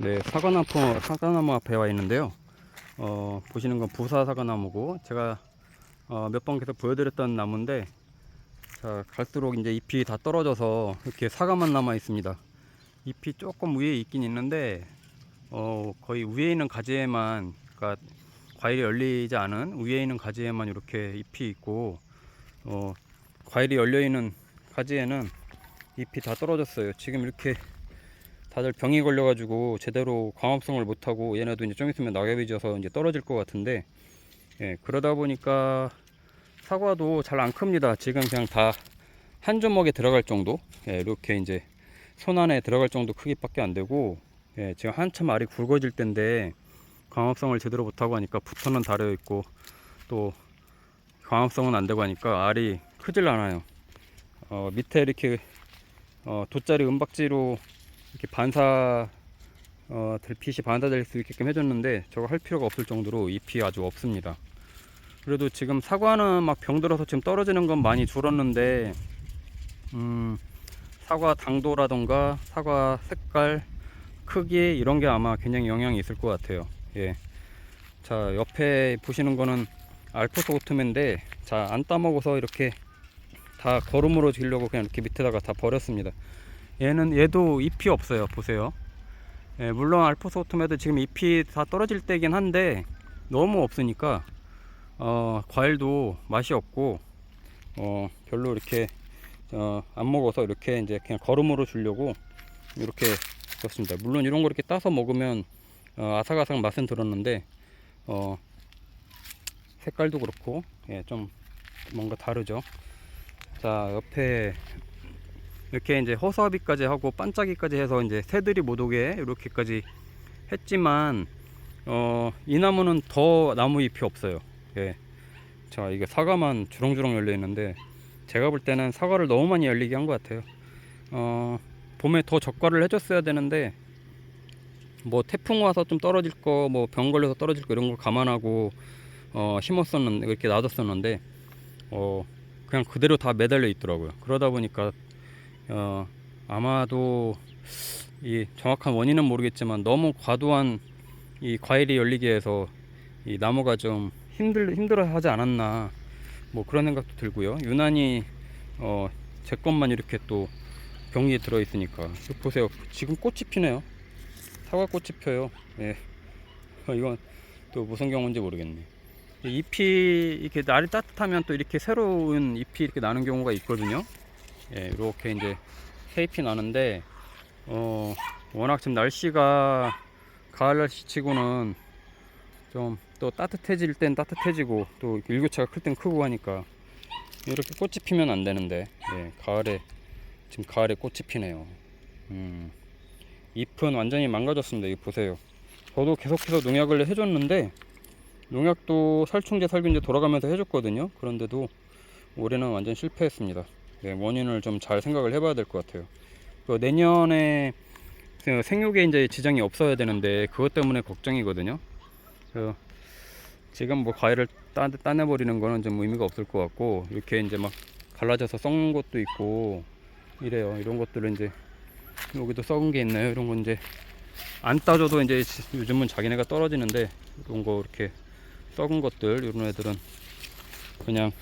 네, 사과나무, 사과나무 앞에 와 있는데요. 어, 보시는 건 부사 사과나무고, 제가 어, 몇 번 계속 보여드렸던 나무인데, 자, 갈수록 이제 잎이 다 떨어져서 이렇게 사과만 남아 있습니다. 잎이 조금 위에 있긴 있는데, 어, 거의 위에 있는 가지에만, 그러니까 과일이 열리지 않은 위에 있는 가지에만 이렇게 잎이 있고, 어, 과일이 열려 있는 가지에는 잎이 다 떨어졌어요. 지금 이렇게 다들 병이 걸려가지고 제대로 광합성을 못하고 얘네도 이제 좀 있으면 낙엽이 져서 이제 떨어질 것 같은데 예, 그러다 보니까 사과도 잘 안 큽니다. 지금 그냥 다 한 주먹에 들어갈 정도 예, 이렇게 이제 손 안에 들어갈 정도 크기밖에 안 되고 예, 지금 한참 알이 굵어질 때인데 광합성을 제대로 못하고 하니까 부터는 달여 있고 또 광합성은 안 되고 하니까 알이 크질 않아요. 어, 밑에 이렇게 어, 돗자리 은박지로 이렇게 반사 어, 들핏이 반사될 수 있게끔 해줬는데 저거 할 필요가 없을 정도로 잎이 아주 없습니다. 그래도 지금 사과는 막 병들어서 지금 떨어지는 건 많이 줄었는데 음, 사과 당도라던가 사과 색깔 크기 이런 게 아마 굉장히 영향이 있을 것 같아요. 예. 자 옆에 보시는 거는 알프스 오트맨인데 자 안 따먹어서 이렇게 다 거름으로 주려고 그냥 이렇게 밑에다가 다 버렸습니다. 얘는 얘도 잎이 없어요. 보세요. 예, 물론 알프스 오토메도 지금 잎이 다 떨어질 때긴 한데 너무 없으니까 어, 과일도 맛이 없고 어, 별로 이렇게 어, 안 먹어서 이렇게 이제 그냥 거름으로 주려고 이렇게 그렇습니다. 물론 이런 거 이렇게 따서 먹으면 어, 아삭아삭 맛은 들었는데 어, 색깔도 그렇고 예, 좀 뭔가 다르죠. 자 옆에 이렇게 이제 허수아비까지 하고 반짝이까지 해서 이제 새들이 못 오게 이렇게까지 했지만 어, 이 나무는 더 나무 잎이 없어요. 예. 자 이게 사과만 주렁주렁 열려 있는데 제가 볼 때는 사과를 너무 많이 열리게 한 것 같아요. 어, 봄에 더 적과를 해줬어야 되는데 뭐 태풍 와서 좀 떨어질 거, 뭐 병 걸려서 떨어질 거 이런 걸 감안하고 어, 심었었는데 이렇게 놔뒀었는데 어, 그냥 그대로 다 매달려 있더라고요. 그러다 보니까 어, 아마도 이 정확한 원인은 모르겠지만 너무 과도한 이 과일이 열리게 해서 이 나무가 좀 힘들 힘들어하지 않았나 뭐 그런 생각도 들고요. 유난히 어, 제 것만 이렇게 또 병이 들어 있으니까 보세요. 지금 꽃이 피네요. 사과 꽃이 펴요. 예. 어, 이건 또 무슨 경우인지 모르겠네. 이 잎이 이렇게 날이 따뜻하면 또 이렇게 새로운 잎이 이렇게 나는 경우가 있거든요. 예, 이렇게 이제 새 잎이 나는데 어, 워낙 지금 날씨가 가을 날씨 치고는 좀 또 따뜻해질 땐 따뜻해지고 또 일교차가 클 땐 크고 하니까 이렇게 꽃이 피면 안 되는데 예, 가을에 지금 가을에 꽃이 피네요. 음, 잎은 완전히 망가졌습니다. 이거 보세요. 저도 계속해서 농약을 해줬는데 농약도 살충제 살균제 돌아가면서 해줬거든요. 그런데도 올해는 완전 실패했습니다. 네, 원인을 좀 잘 생각을 해봐야 될 것 같아요. 그 내년에 그 생육에 이제 지장이 없어야 되는데 그것 때문에 걱정이거든요. 그 지금 뭐 과일을 따, 따내버리는 거는 좀 의미가 없을 것 같고 이렇게 이제 막 갈라져서 썩는 것도 있고 이래요. 이런 것들은 이제 여기도 썩은 게 있나요? 이런 건 이제 안 따줘도 이제 요즘은 자기네가 떨어지는데 이런 거 이렇게 썩은 것들 이런 애들은 그냥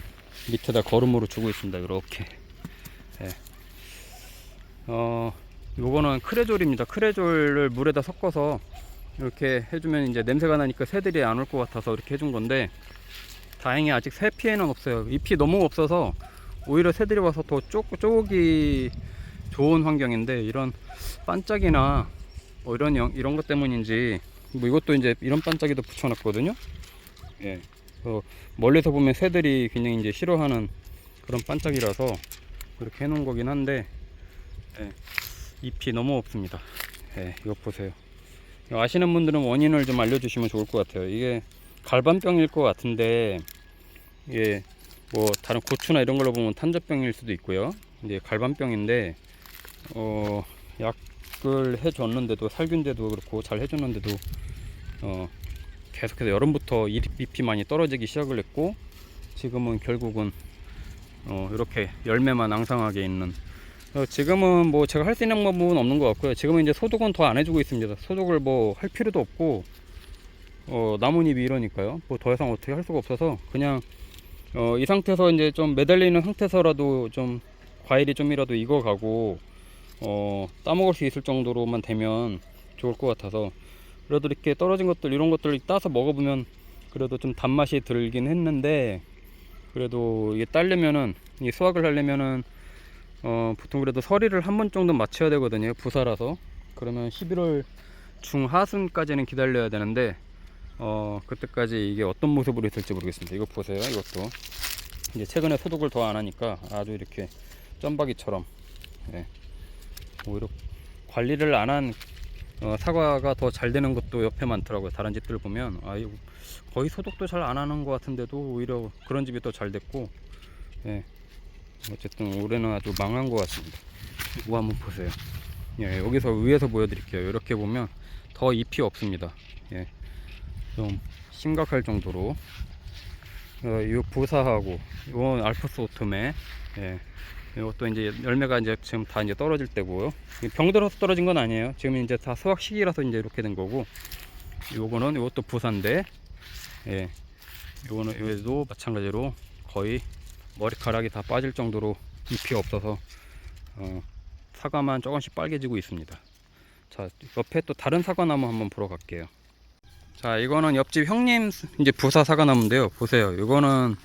밑에다 거름으로 주고 있습니다. 이렇게. 예. 어, 요거는 크레졸입니다. 크레졸을 물에다 섞어서 이렇게 해주면 이제 냄새가 나니까 새들이 안 올 것 같아서 이렇게 해준 건데 다행히 아직 새 피해는 없어요. 잎이 너무 없어서 오히려 새들이 와서 더 쪼, 쪼기 좋은 환경인데 이런 반짝이나 뭐 이런 영- 이런 것 때문인지 뭐 이것도 이제 이런 반짝이도 붙여놨거든요. 예. 어, 멀리서 보면 새들이 굉장히 이제 싫어하는 그런 반짝이라서 그렇게 해놓은 거긴 한데 예, 잎이 너무 없습니다. 예, 이거 보세요. 아시는 분들은 원인을 좀 알려주시면 좋을 것 같아요. 이게 갈반병일 것 같은데 이게 뭐 다른 고추나 이런 걸로 보면 탄저병일 수도 있고요. 이제 갈반병인데 어, 약을 해줬는데도 살균제도 그렇고 잘 해줬는데도 어, 계속해서 여름부터 잎- 잎이 많이 떨어지기 시작을 했고 지금은 결국은 어, 이렇게 열매만 앙상하게 있는 어, 지금은 뭐 제가 할 수 있는 방법은 없는 것 같고요. 지금은 이제 소독은 더 안 해주고 있습니다. 소독을 뭐 할 필요도 없고 어, 나뭇잎이 이러니까요. 뭐 더 이상 어떻게 할 수가 없어서 그냥 어, 이 상태에서 이제 좀 매달리는 상태에서라도 좀 과일이 좀이라도 익어가고 어, 따먹을 수 있을 정도로만 되면 좋을 것 같아서 그래도 이렇게 떨어진 것들 이런 것들 따서 먹어보면 그래도 좀 단맛이 들긴 했는데 그래도 이게 따려면은 이 수확을 하려면은 어, 보통 그래도 서리를 한 번 정도 맞춰야 되거든요 부사라서. 그러면 11월 중하순까지는 기다려야 되는데 어, 그때까지 이게 어떤 모습으로 있을지 모르겠습니다. 이거 보세요 이것도. 이제 최근에 소독을 더 안 하니까 아주 이렇게 점박이처럼 예. 오히려 관리를 안한 어, 사과가 더 잘 되는 것도 옆에 많더라고요. 다른 집들 보면 아 거의 소독도 잘 안 하는 것 같은데도 오히려 그런 집이 더 잘 됐고 예. 어쨌든 올해는 아주 망한 것 같습니다. 이거 한번 보세요. 예, 여기서 위에서 보여드릴게요. 이렇게 보면 더 잎이 없습니다. 예, 좀 심각할 정도로 어, 이 부사하고 이건 알프스 오토메 예, 이것도 이제 열매가 이제 지금 다 이제 떨어질 때고요. 병들어서 떨어진 건 아니에요. 지금 이제 다 수확 시기라서 이제 이렇게 된 거고. 요거는 이것도 부산데, 예, 요거는 얘도 마찬가지로 거의 머리카락이 다 빠질 정도로 잎이 없어서 어, 사과만 조금씩 빨개지고 있습니다. 자, 옆에 또 다른 사과나무 한번 보러 갈게요. 자, 이거는 옆집 형님 이제 부사 사과나무인데요. 보세요. 이거는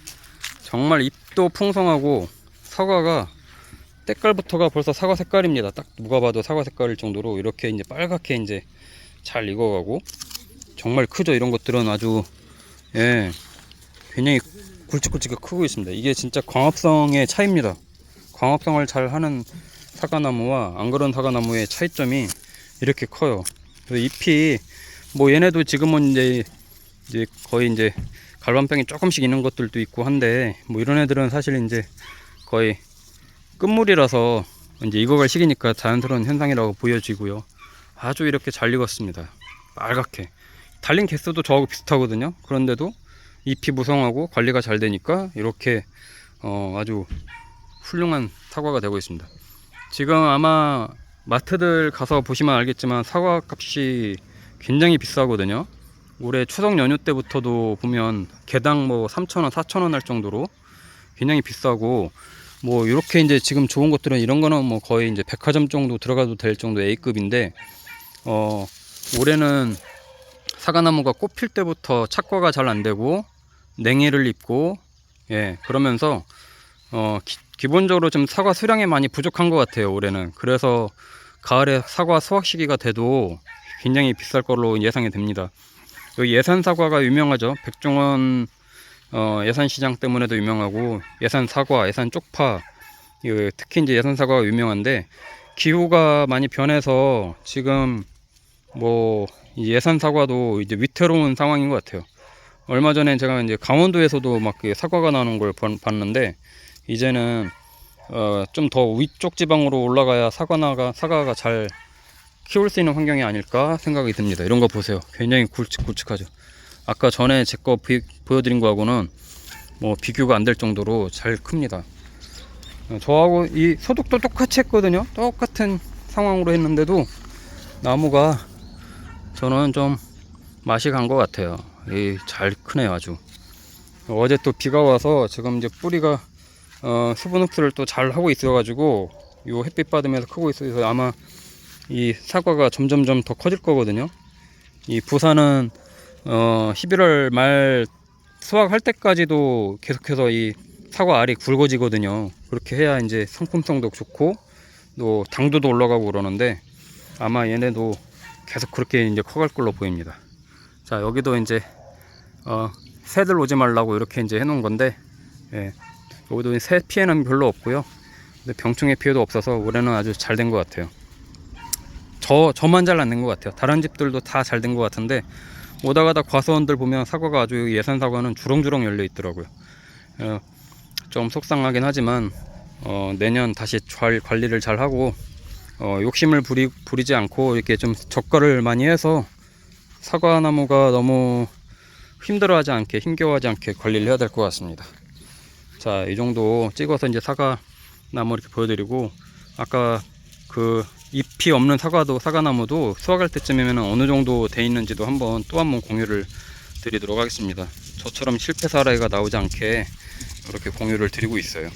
정말 잎도 풍성하고 사과가 때깔부터가 벌써 사과 색깔입니다. 딱 누가 봐도 사과 색깔일 정도로 이렇게 이제 빨갛게 이제 잘 익어가고 정말 크죠. 이런 것들은 아주 예 굉장히 굵직굵직하게 크고 있습니다. 이게 진짜 광합성의 차이입니다. 광합성을 잘 하는 사과나무와 안 그런 사과나무의 차이점이 이렇게 커요. 그래서 잎이 뭐 얘네도 지금은 이제 이제 거의 이제 갈반병이 조금씩 있는 것들도 있고 한데 뭐 이런 애들은 사실 이제 거의 끝물이라서 이제 익어갈 시기니까 자연스러운 현상이라고 보여지고요. 아주 이렇게 잘 익었습니다. 빨갛게. 달린 개수도 저하고 비슷하거든요. 그런데도 잎이 무성하고 관리가 잘 되니까 이렇게 어, 아주 훌륭한 사과가 되고 있습니다. 지금 아마 마트들 가서 보시면 알겠지만 사과 값이 굉장히 비싸거든요. 올해 추석 연휴 때부터도 보면 개당 뭐 3,000원, 4,000원 할 정도로 굉장히 비싸고 뭐 이렇게 이제 지금 좋은 것들은 이런 거는 뭐 거의 이제 백화점 정도 들어가도 될 정도 A급인데 어 올해는 사과나무가 꽃 필 때부터 착과가 잘 안 되고 냉해를 입고 예 그러면서 어 기, 본적으로좀 사과 수량이 많이 부족한 것 같아요 올해는. 그래서 가을에 사과 수확 시기가 돼도 굉장히 비쌀 걸로 예상이 됩니다. 여기 예산 사과가 유명하죠. 백종원 어, 예산 시장 때문에도 유명하고 예산 사과, 예산 쪽파, 그 특히 이제 예산 사과가 유명한데 기후가 많이 변해서 지금 뭐이 예산 사과도 이제 위태로운 상황인 것 같아요. 얼마 전에 제가 이제 강원도에서도 막그 사과가 나오는 걸 본- 봤는데 이제는 어, 좀 더 위쪽 지방으로 올라가야 사과나가 사과가 잘 키울 수 있는 환경이 아닐까 생각이 듭니다. 이런 거 보세요. 굉장히 굵직 굵직하죠. 아까 전에 제 거 보여드린 거하고는 뭐 비교가 안 될 정도로 잘 큽니다. 어, 저하고 이 소독도 똑같이 했거든요. 똑같은 상황으로 했는데도 나무가 저는 좀 맛이 간 것 같아요. 이잘 크네요, 아주. 어제 또 비가 와서 지금 이제 뿌리가 어, 수분 흡수를 또 잘 하고 있어가지고 요 햇빛 받으면서 크고 있어서 아마 이 사과가 점점점 더 커질 거거든요. 이 부산은 어 11월 말 수확할 때까지도 계속해서 이 사과 알이 굵어지거든요. 그렇게 해야 이제 상품성도 좋고 또 당도도 올라가고 그러는데 아마 얘네도 계속 그렇게 이제 커갈 걸로 보입니다. 자 여기도 이제 어 새들 오지 말라고 이렇게 이제 해놓은 건데 예, 여기도 새 피해는 별로 없고요. 근데 병충해 피해도 없어서 올해는 아주 잘 된 것 같아요. 저 저만 잘 안 된 것 같아요. 다른 집들도 다 잘 된 것 같은데 오다 가다 과수원들 보면 사과가 아주 예산 사과는 주렁주렁 열려 있더라고요. 어, 좀 속상하긴 하지만 어, 내년 다시 잘 관리를 잘 하고 어, 욕심을 부리, 부리지 않고 이렇게 좀 적과를 많이 해서 사과나무가 너무 힘들어하지 않게 힘겨워하지 않게 관리를 해야 될 것 같습니다. 자, 이 정도 찍어서 이제 사과나무 이렇게 보여드리고 아까 그 잎이 없는 사과도 사과나무도 수확할 때쯤이면 어느 정도 돼 있는지도 한번 또 한번 공유를 드리도록 하겠습니다. 저처럼 실패 사례가 나오지 않게 이렇게 공유를 드리고 있어요.